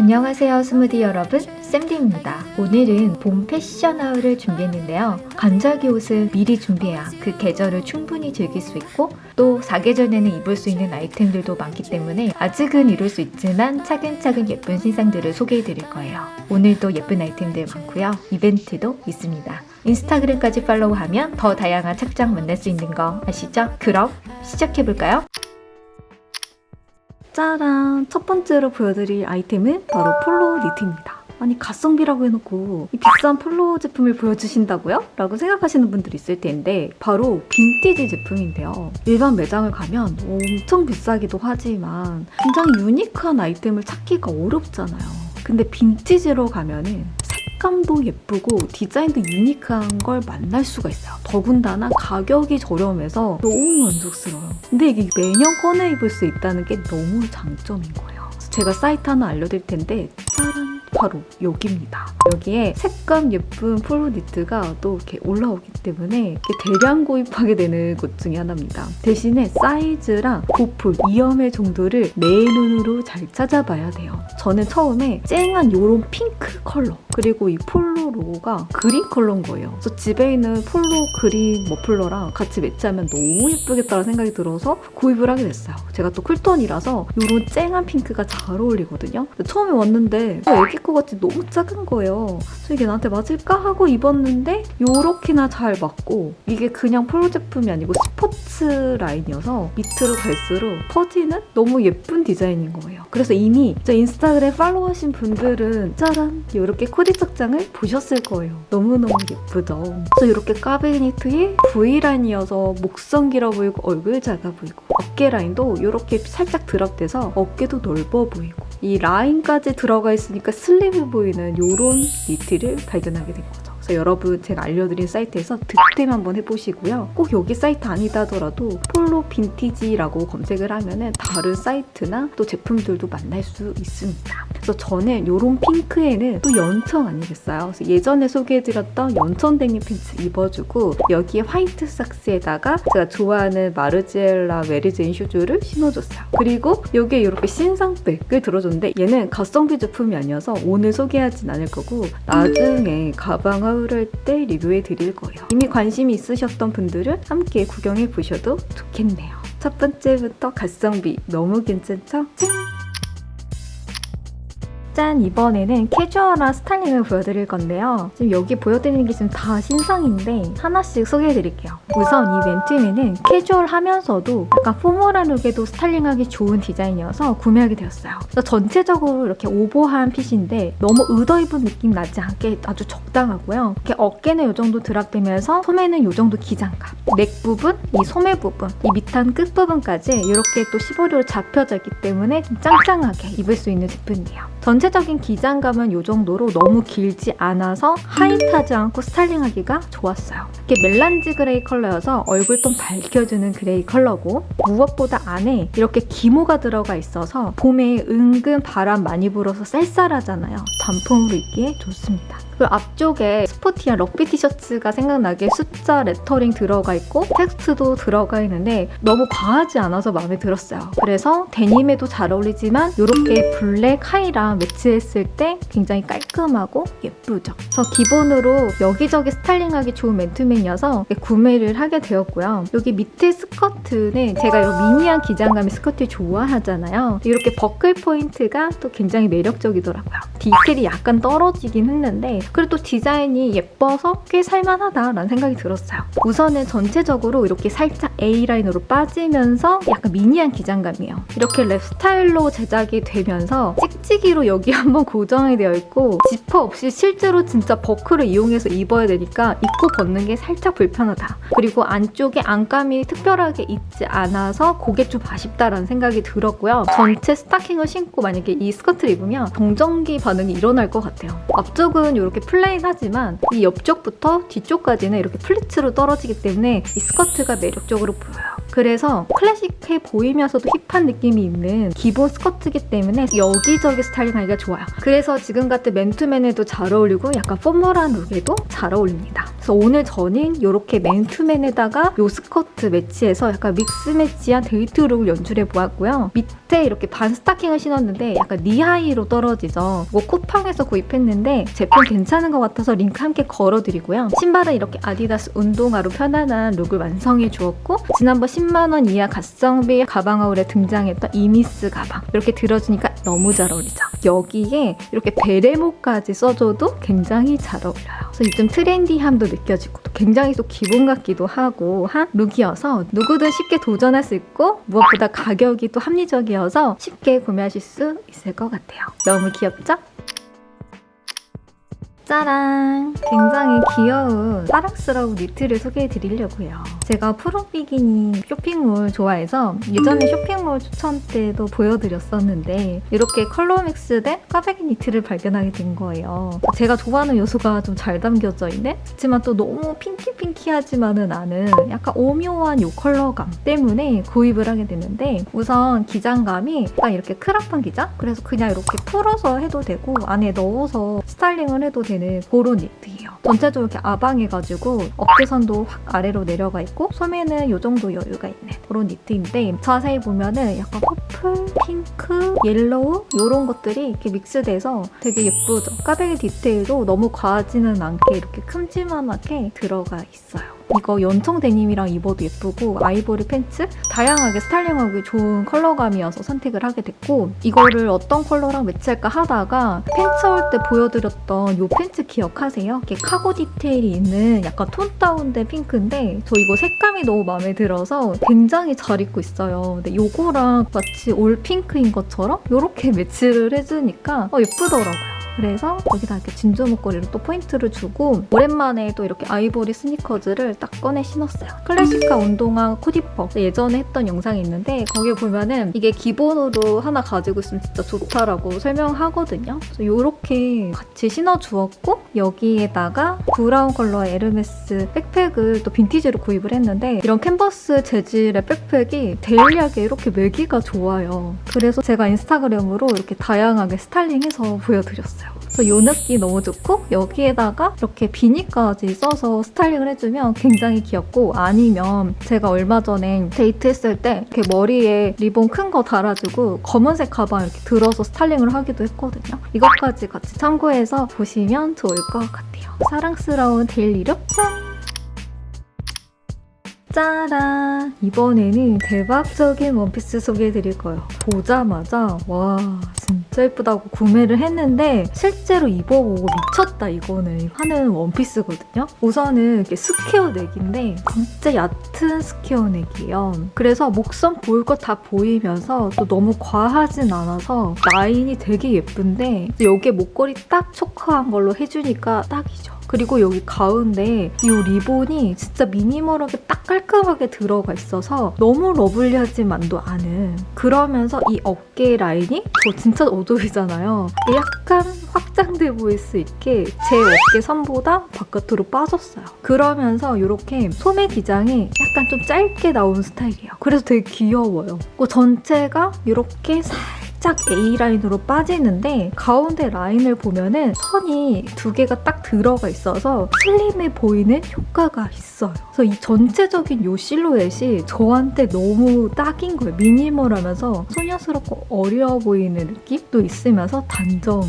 안녕하세요 스무디 여러분. 쌤디입니다. 오늘은 봄 패션 하울을 준비했는데요. 간절기 옷은 미리 준비해야 그 계절을 충분히 즐길 수 있고 또 사계절에는 입을 수 있는 아이템들도 많기 때문에 아직은 이룰 수 있지만 차근차근 예쁜 신상들을 소개해 드릴 거예요. 오늘도 예쁜 아이템들 많고요. 이벤트도 있습니다. 인스타그램까지 팔로우하면 더 다양한 착장 만날 수 있는 거 아시죠? 그럼 시작해 볼까요? 짜란! 첫 번째로 보여드릴 아이템은 바로 폴로 니트입니다. 아니 가성비라고 해놓고 이 비싼 폴로 제품을 보여주신다고요? 라고 생각하시는 분들이 있을 텐데 바로 빈티지 제품인데요. 일반 매장을 가면 엄청 비싸기도 하지만 굉장히 유니크한 아이템을 찾기가 어렵잖아요. 근데 빈티지로 가면은 색감도 예쁘고 디자인도 유니크한 걸 만날 수가 있어요. 더군다나 가격이 저렴해서 너무 만족스러워요. 근데 이게 매년 꺼내 입을 수 있다는 게 너무 장점인 거예요. 제가 사이트 하나 알려드릴 텐데 짜란! 바로 여기입니다. 여기에 색감 예쁜 폴로 니트가 또 이렇게 올라오기 때문에 대량 구입하게 되는 곳 중에 하나입니다. 대신에 사이즈랑 보풀, 이염의 정도를 내 눈으로 잘 찾아봐야 돼요. 저는 처음에 쨍한 요런 핑크 컬러 그리고 이 폴로 로고가 그린 컬러인 거예요. 그래서 집에 있는 폴로 그린 머플러랑 같이 매치하면 너무 예쁘겠다는 생각이 들어서 구입을 하게 됐어요. 제가 또 쿨톤이라서 요런 쨍한 핑크가 잘 어울리거든요. 처음에 왔는데 애기 거 같이 너무 작은 거예요. 그래서 이게 나한테 맞을까 하고 입었는데 요렇게나 잘 맞고 이게 그냥 폴로 제품이 아니고 스포츠 라인이어서 밑으로 갈수록 퍼지는 너무 예쁜 디자인인 거예요. 그래서 이미 저 인스타그램 팔로우 하신 분들은 짜란 이렇게 코디 착장을 보셨을 거예요. 너무너무 예쁘죠. 그래서 이렇게 까베 니트에 V라인이어서 목선 길어 보이고 얼굴 작아 보이고 어깨 라인도 이렇게 살짝 드랍돼서 어깨도 넓어 보이고 이 라인까지 들어가 있으니까 슬림해 보이는 이런 니트를 발견하게 된 거죠. 그래서 여러분 제가 알려드린 사이트에서 득템 한번 해보시고요. 꼭 여기 사이트 아니다 하더라도 폴로 빈티지라고 검색을 하면은 다른 사이트나 또 제품들도 만날 수 있습니다. 그래서 저는 이런 핑크에는 또 연청 아니겠어요? 그래서 예전에 소개해드렸던 연천 데님 팬츠 입어주고 여기에 화이트 삭스에다가 제가 좋아하는 마르지엘라 메리제인 슈즈를 신어줬어요. 그리고 여기에 이렇게 신상백을 들어줬는데 얘는 가성비 제품이 아니어서 오늘 소개하진 않을 거고 나중에 가방 하울할 때 리뷰해 드릴 거예요. 이미 관심이 있으셨던 분들은 함께 구경해 보셔도 좋겠네요. 첫 번째부터 가성비 너무 괜찮죠? 짠! 짠! 이번에는 캐주얼한 스타일링을 보여드릴 건데요. 지금 여기 보여드리는 게 지금 다 신상인데 하나씩 소개해드릴게요. 우선 이 맨투맨은 캐주얼하면서도 약간 포멀한 룩에도 스타일링하기 좋은 디자인이어서 구매하게 되었어요. 전체적으로 이렇게 오버한 핏인데 너무 의도입은 느낌 나지 않게 아주 적당하고요. 이렇게 어깨는 이 정도 드랍되면서 소매는 이 정도 기장감. 넥 부분, 이 소매 부분, 이 밑단 끝 부분까지 이렇게 또 시보리로 잡혀져 있기 때문에 좀 짱짱하게 입을 수 있는 제품이에요. 전체적인 기장감은 이 정도로 너무 길지 않아서 하이트하지 않고 스타일링하기가 좋았어요. 이게 멜란지 그레이 컬러여서 얼굴 톤 밝혀주는 그레이 컬러고 무엇보다 안에 이렇게 기모가 들어가 있어서 봄에 은근 바람 많이 불어서 쌀쌀하잖아요. 단풍으로 입기에 좋습니다. 그리고 앞쪽에 스포티한 럭비 티셔츠가 생각나게 숫자 레터링 들어가 있고 텍스트도 들어가 있는데 너무 과하지 않아서 마음에 들었어요. 그래서 데님에도 잘 어울리지만 이렇게 블랙 하이랑 매치했을 때 굉장히 깔끔하고 예쁘죠. 그래서 기본으로 여기저기 스타일링하기 좋은 맨투맨이어서 구매를 하게 되었고요. 여기 밑에 스커트는 제가 이런 미니한 기장감의 스커트 좋아하잖아요. 이렇게 버클 포인트가 또 굉장히 매력적이더라고요. 디테일이 약간 떨어지긴 했는데 그래도 디자인이 예뻐서 꽤 살만하다라는 생각이 들었어요. 우선은 전체적으로 이렇게 살짝 A라인으로 빠지면서 약간 미니한 기장감이에요. 이렇게 랩 스타일로 제작이 되면서 찍찍이로 여기 한번 고정이 되어 있고 지퍼 없이 실제로 진짜 버클을 이용해서 입어야 되니까 입고 벗는 게 살짝 불편하다. 그리고 안쪽에 안감이 특별하게 있지 않아서 그게 좀 아쉽다라는 생각이 들었고요. 전체 스타킹을 신고 만약에 이 스커트를 입으면 정전기 반응이 일어날 것 같아요. 앞쪽은 이렇게 플레인하지만 이 옆쪽부터 뒤쪽까지는 이렇게 플리츠로 떨어지기 때문에 이 스커트가 매력적으로 보여요. 그래서 클래식해 보이면서도 힙한 느낌이 있는 기본 스커트이기 때문에 여기저기 스타일링하기가 좋아요. 그래서 지금 같은 맨투맨에도 잘 어울리고 약간 포멀한 룩에도 잘 어울립니다. 그래서 오늘 저는 이렇게 맨투맨에다가 요 스커트 매치해서 약간 믹스 매치한 데이트 룩을 연출해 보았고요. 밑에 이렇게 반 스타킹을 신었는데 약간 니하이로 떨어지죠. 뭐 쿠팡에서 구입했는데 제품 괜찮은 것 같아서 링크 함께 걸어드리고요. 신발은 이렇게 아디다스 운동화로 편안한 룩을 완성해 주었고 지난번 10만 원 이하 가성비 가방 아울에 등장했던 이미스 가방 이렇게 들어주니까 너무 잘 어울리죠. 여기에 이렇게 베레모까지 써줘도 굉장히 잘 어울려요. 그래서 요즘 트렌디함도 느껴지고 또 굉장히 또 기본 같기도 하고 한 룩이어서 누구든 쉽게 도전할 수 있고 무엇보다 가격이 또 합리적이어서 쉽게 구매하실 수 있을 것 같아요. 너무 귀엽죠? 짜란! 굉장히 귀여운 사랑스러운 니트를 소개해 드리려고요. 제가 프로 비기니 쇼핑몰 좋아해서 예전에 쇼핑몰 추천 때도 보여드렸었는데 이렇게 컬러 믹스된 꽈배기 니트를 발견하게 된 거예요. 제가 좋아하는 요소가 좀 잘 담겨져 있는 그렇지만 또 너무 핑키핑키하지만은 않은 약간 오묘한 요 컬러감 때문에 구입을 하게 됐는데 우선 기장감이 딱 이렇게 크라판 기장? 그래서 그냥 이렇게 풀어서 해도 되고 안에 넣어서 스타일링을 해도 되는 그런 니트예요. 전체적으로 이렇게 아방해가지고 어깨선도 확 아래로 내려가 있고 소매는 이 정도 여유가 있는 그런 니트인데 자세히 보면은 약간 퍼플, 핑크, 옐로우 이런 것들이 이렇게 믹스돼서 되게 예쁘죠. 까베기 디테일도 너무 과하지는 않게 이렇게 큼지막하게 들어가 있어요. 이거 연청 데님이랑 입어도 예쁘고 아이보리 팬츠 다양하게 스타일링하기 좋은 컬러감이어서 선택을 하게 됐고 이거를 어떤 컬러랑 매치할까 하다가 팬츠 올때 보여드렸던 이 팬츠 기억하세요? 이렇게 카고 디테일이 있는 약간 톤 다운된 핑크인데 저 이거 색감이 너무 마음에 들어서 굉장히 잘 입고 있어요. 근데 이거랑 마치 올 핑크인 것처럼 이렇게 매치를 해주니까 어, 예쁘더라고요. 그래서 여기다 이렇게 진주 목걸이로 또 포인트를 주고 오랜만에 또 이렇게 아이보리 스니커즈를 딱 꺼내 신었어요. 클래식카 운동화 코디퍼 예전에 했던 영상이 있는데 거기에 보면은 이게 기본으로 하나 가지고 있으면 진짜 좋다라고 설명하거든요. 그래서 이렇게 같이 신어주었고 여기에다가 브라운 컬러의 에르메스 백팩을 또 빈티지로 구입을 했는데 이런 캔버스 재질의 백팩이 데일리하게 이렇게 매기가 좋아요. 그래서 제가 인스타그램으로 이렇게 다양하게 스타일링해서 보여드렸어요. 그래서 이 느낌 너무 좋고 여기에다가 이렇게 비니까지 써서 스타일링을 해주면 굉장히 귀엽고 아니면 제가 얼마 전에 데이트했을 때 이렇게 머리에 리본 큰 거 달아주고 검은색 가방 이렇게 들어서 스타일링을 하기도 했거든요. 이것까지 같이 참고해서 보시면 좋을 것 같아요. 사랑스러운 데일리룩 짠! 짜란! 이번에는 대박적인 원피스 소개해드릴 거예요. 보자마자 와 진짜 예쁘다고 구매를 했는데 실제로 입어보고 미쳤다 이거는 하는 원피스거든요. 우선은 이렇게 스퀘어 넥인데 진짜 얕은 스퀘어 넥이에요. 그래서 목선 보일 거다 보이면서 또 너무 과하진 않아서 라인이 되게 예쁜데 여기에 목걸이 딱 초크한 걸로 해주니까 딱이죠. 그리고 여기 가운데 이 리본이 진짜 미니멀하게 딱 깔끔하게 들어가 있어서 너무 러블리하지만도 않은 그러면서 이 어깨 라인이 저 진짜 어두이잖아요. 약간 확장돼 보일 수 있게 제 어깨 선보다 바깥으로 빠졌어요. 그러면서 이렇게 소매 기장이 약간 좀 짧게 나온 스타일이에요. 그래서 되게 귀여워요. 그 전체가 이렇게 살 짝 A라인으로 빠지는데 가운데 라인을 보면은 선이 두 개가 딱 들어가 있어서 슬림해 보이는 효과가 있어요. 그래서 이 전체적인 이 실루엣이 저한테 너무 딱인 거예요. 미니멀하면서 소녀스럽고 어려 보이는 느낌도 있으면서 단정.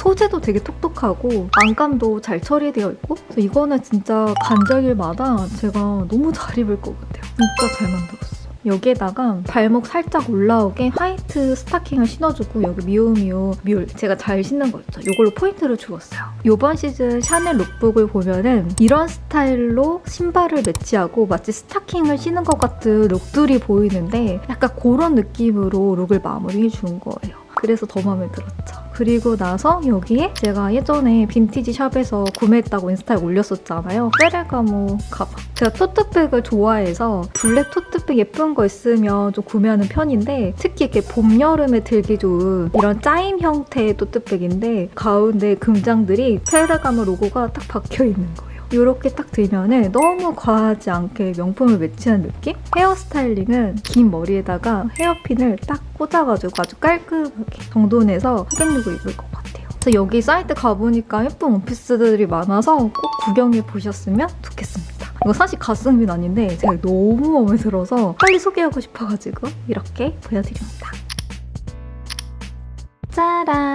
소재도 되게 톡톡하고 안감도 잘 처리되어 있고 그래서 이거는 진짜 간절일마다 제가 너무 잘 입을 것 같아요. 진짜 잘 만들었어. 여기에다가 발목 살짝 올라오게 화이트 스타킹을 신어주고 여기 미우미우 뮬 제가 잘 신는 거 있죠. 이걸로 포인트를 주었어요. 이번 시즌 샤넬 룩북을 보면은 이런 스타일로 신발을 매치하고 마치 스타킹을 신은 것 같은 룩들이 보이는데 약간 그런 느낌으로 룩을 마무리해 준 거예요. 그래서 더 마음에 들었죠. 그리고 나서 여기에 제가 예전에 빈티지 샵에서 구매했다고 인스타에 올렸었잖아요. 페레가모 가방. 제가 토트백을 좋아해서 블랙 토트백 예쁜 거 있으면 좀 구매하는 편인데 특히 이렇게 봄, 여름에 들기 좋은 이런 짜임 형태의 토트백인데 가운데 금장들이 페레가모 로고가 딱 박혀 있는 거예요. 이렇게 딱 들면은 너무 과하지 않게 명품을 매치한 느낌? 헤어 스타일링은 긴 머리에다가 헤어핀을 딱 꽂아가지고 아주 깔끔하게 정돈해서 하객룩을 입을 것 같아요. 그래서 여기 사이트 가보니까 예쁜 원피스들이 많아서 꼭 구경해 보셨으면 좋겠습니다. 이거 사실 가슴은 아닌데 제가 너무 마음에 들어서 빨리 소개하고 싶어가지고 이렇게 보여드립니다. 짜란!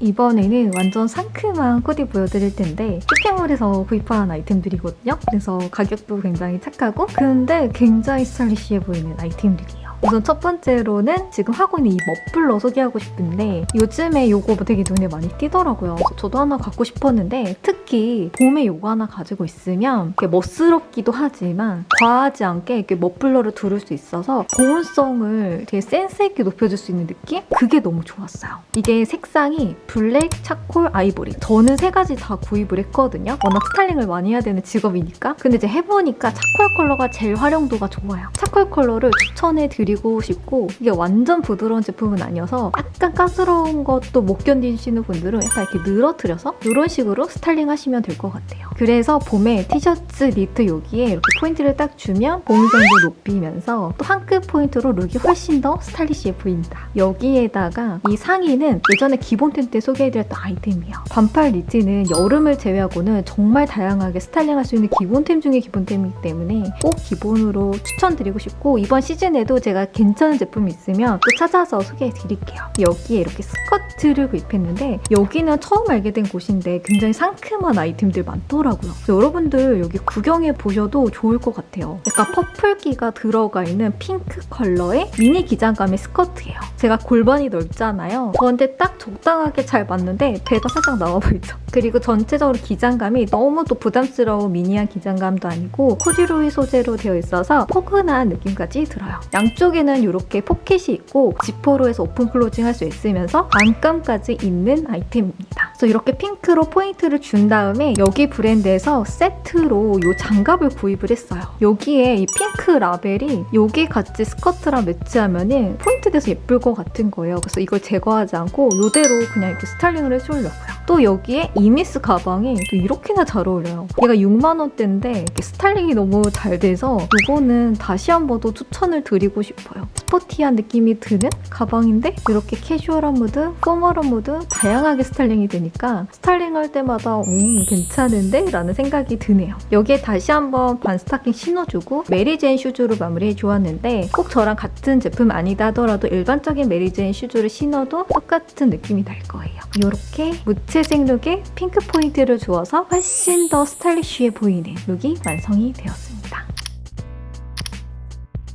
이번에는 완전 상큼한 코디 보여드릴 텐데 쇼핑몰에서 구입한 아이템들이거든요. 그래서 가격도 굉장히 착하고 근데 굉장히 스타일리시해 보이는 아이템들이에요. 우선 첫 번째로는 지금 하고 있는 이 머플러 소개하고 싶은데 요즘에 이거 되게 눈에 많이 띄더라고요. 저도 하나 갖고 싶었는데 특히 봄에 이거 하나 가지고 있으면 이렇게 멋스럽기도 하지만 과하지 않게 이렇게 머플러를 두를 수 있어서 보온성을 되게 센스 있게 높여줄 수 있는 느낌? 그게 너무 좋았어요. 이게 색상이 블랙, 차콜, 아이보리. 저는 세 가지 다 구입을 했거든요. 워낙 스타일링을 많이 해야 되는 직업이니까. 근데 이제 해보니까 차콜 컬러가 제일 활용도가 좋아요. 차콜 컬러를 추천해 드리 고 싶고 이게 완전 부드러운 제품은 아니어서 약간 가스러운 것도 못 견디시는 분들은 약간 이렇게 늘어뜨려서 이런 식으로 스타일링 하시면 될 것 같아요. 그래서 봄에 티셔츠 니트 여기에 이렇게 포인트를 딱 주면 보온성도 높이면서 또 한 끗 포인트로 룩이 훨씬 더 스타일리시해 보인다. 여기에다가 이 상의는 예전에 기본템 때 소개해드렸던 아이템이에요. 반팔 니트는 여름을 제외하고는 정말 다양하게 스타일링할 수 있는 기본템 중에 기본템이기 때문에 꼭 기본으로 추천드리고 싶고 이번 시즌에도 제가 괜찮은 제품이 있으면 또 찾아서 소개해 드릴게요. 여기에 이렇게 스커트를 구입했는데 여기는 처음 알게 된 곳인데 굉장히 상큼한 아이템들 많더라고요. 그래서 여러분들 여기 구경해 보셔도 좋을 것 같아요. 약간 퍼플기가 들어가 있는 핑크 컬러의 미니 기장감의 스커트예요. 제가 골반이 넓잖아요. 저한테 딱 적당하게 잘 맞는데 배가 살짝 나와 보이죠? 그리고 전체적으로 기장감이 너무 또 부담스러운 미니한 기장감도 아니고 코듀로이 소재로 되어 있어서 포근한 느낌까지 들어요. 양쪽 에는 이렇게 포켓이 있고 지퍼로 해서 오픈 클로징 할 수 있으면서 안감까지 있는 아이템입니다. 그래서 이렇게 핑크로 포인트를 준 다음에 여기 브랜드에서 세트로 이 장갑을 구입을 했어요. 여기에 이 핑크 라벨이 여기 같이 스커트랑 매치하면은 포인트 돼서 예쁠 것 같은 거예요. 그래서 이걸 제거하지 않고 이대로 그냥 이렇게 스타일링을 해주려고요. 또 여기에 이미스 가방이 또 이렇게나 잘 어울려요. 얘가 6만 원대인데 이렇게 스타일링이 너무 잘 돼서 이거는 다시 한 번 더 추천을 드리고 싶어요. 스포티한 느낌이 드는 가방인데 이렇게 캐주얼한 무드, 포멀한 무드 다양하게 스타일링이 되니까 스타일링 할 때마다 음 괜찮은데? 라는 생각이 드네요. 여기에 다시 한번 반 스타킹 신어주고 메리제인 슈즈로 마무리해 주었는데 꼭 저랑 같은 제품 아니다 하더라도 일반적인 메리제인 슈즈를 신어도 똑같은 느낌이 날 거예요. 이렇게 무 채색 룩에 핑크 포인트를 주어서 훨씬 더 스타일리쉬해 보이는 룩이 완성이 되었습니다.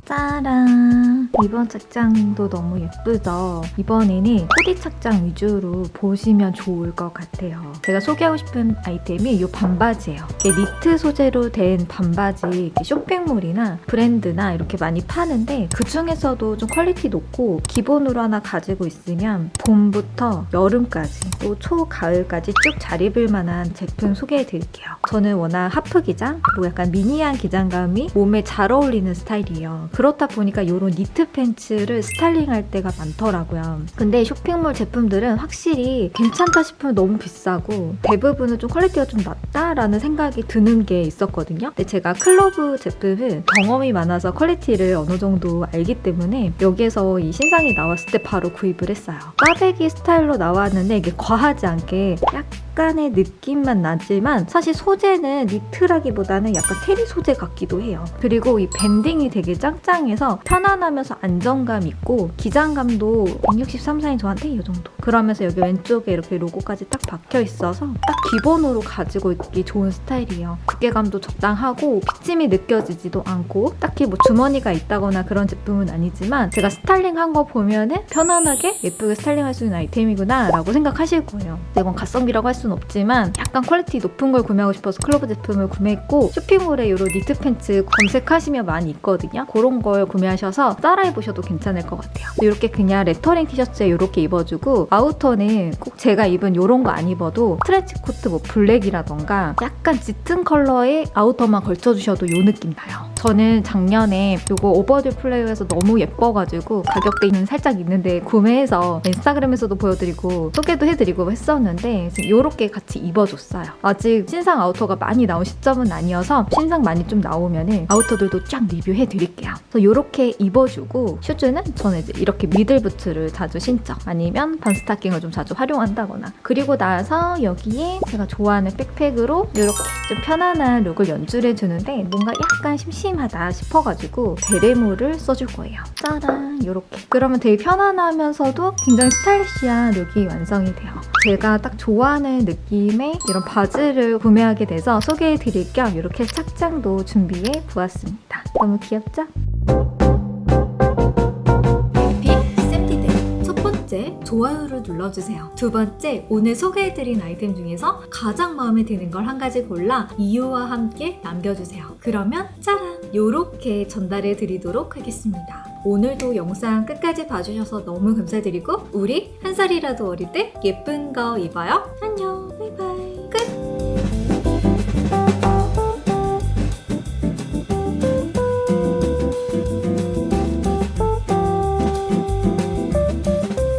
짜란! 이번 착장도 너무 예쁘죠? 이번에는 코디 착장 위주로 보시면 좋을 것 같아요. 제가 소개하고 싶은 아이템이 이 반바지예요. 이게 니트 소재로 된 반바지 쇼핑몰이나 브랜드나 이렇게 많이 파는데 그 중에서도 좀 퀄리티 높고 기본으로 하나 가지고 있으면 봄부터 여름까지 또 초가을까지 쭉 잘 입을 만한 제품 소개해 드릴게요. 저는 워낙 하프 기장 그리고 약간 미니한 기장감이 몸에 잘 어울리는 스타일이에요. 그렇다 보니까 이런 니트 팬츠를 스타일링할 때가 많더라고요. 근데 쇼핑몰 제품들은 확실히 괜찮다 싶으면 너무 비싸고 대부분은 좀 퀄리티가 좀 낮다라는 생각이 드는 게 있었거든요. 근데 제가 클로브 제품은 경험이 많아서 퀄리티를 어느 정도 알기 때문에 여기에서 이 신상이 나왔을 때 바로 구입을 했어요. 까베기 스타일로 나왔는데 이게 과하지 않게 약간 의 느낌만 나지만 사실 소재는 니트라기보다는 약간 테리 소재 같기도 해요. 그리고 이 밴딩이 되게 짱짱해서 편안하면서 안정감 있고 기장감도 163, 4인 저한테 이 정도. 그러면서 여기 왼쪽에 이렇게 로고까지 딱 박혀 있어서 딱 기본으로 가지고 있기 좋은 스타일이에요. 두께감도 적당하고 핏짐이 느껴지지도 않고 딱히 뭐 주머니가 있다거나 그런 제품은 아니지만 제가 스타일링한 거 보면은 편안하게 예쁘게 스타일링할 수 있는 아이템이구나 라고 생각하실 거예요. 근데 이건 가성비라고 할수 는 없지만 약간 퀄리티 높은 걸 구매하고 싶어서 클로브 제품을 구매했고 쇼핑몰에 이런 니트 팬츠 검색하시면 많이 있거든요. 그런 걸 구매하셔서 따라해보셔도 괜찮을 것 같아요. 이렇게 그냥 레터링 티셔츠에 이렇게 입어주고 아우터는 꼭 제가 입은 이런 거 안 입어도 트렌치 코트 뭐 블랙이라던가 약간 짙은 컬러의 아우터만 걸쳐주셔도 이 느낌 나요. 저는 작년에 이거 오버드 플레이어에서 너무 예뻐가지고 가격대는 살짝 있는데 구매해서 인스타그램에서도 보여드리고 소개도 해드리고 했었는데 이렇게 개 같이 입어줬어요. 아직 신상 아우터가 많이 나온 시점은 아니어서 신상 많이 좀 나오면은 아우터들도 쫙 리뷰해 드릴게요. 그래서 이렇게 입어주고 슈즈는 저는 이제 이렇게 미들 부츠를 자주 신죠. 아니면 반스타킹을 좀 자주 활용한다거나. 그리고 나서 여기에 제가 좋아하는 백팩으로 이렇게 좀 편안한 룩을 연출해 주는데 뭔가 약간 심심하다 싶어가지고 베레모를 써줄 거예요. 짜란 이렇게. 그러면 되게 편안하면서도 굉장히 스타일리시한 룩이 완성이 돼요. 제가 딱 좋아하는 느낌의 이런 바지를 구매하게 돼서 소개해 드릴 겸 이렇게 착장도 준비해 보았습니다. 너무 귀엽죠? 좋아요를 눌러주세요. 두 번째 오늘 소개해드린 아이템 중에서 가장 마음에 드는 걸 한 가지 골라 이유와 함께 남겨주세요. 그러면 짜란 이렇게 전달해 드리도록 하겠습니다. 오늘도 영상 끝까지 봐주셔서 너무 감사드리고 우리 한 살이라도 어릴 때 예쁜 거 입어요. 안녕.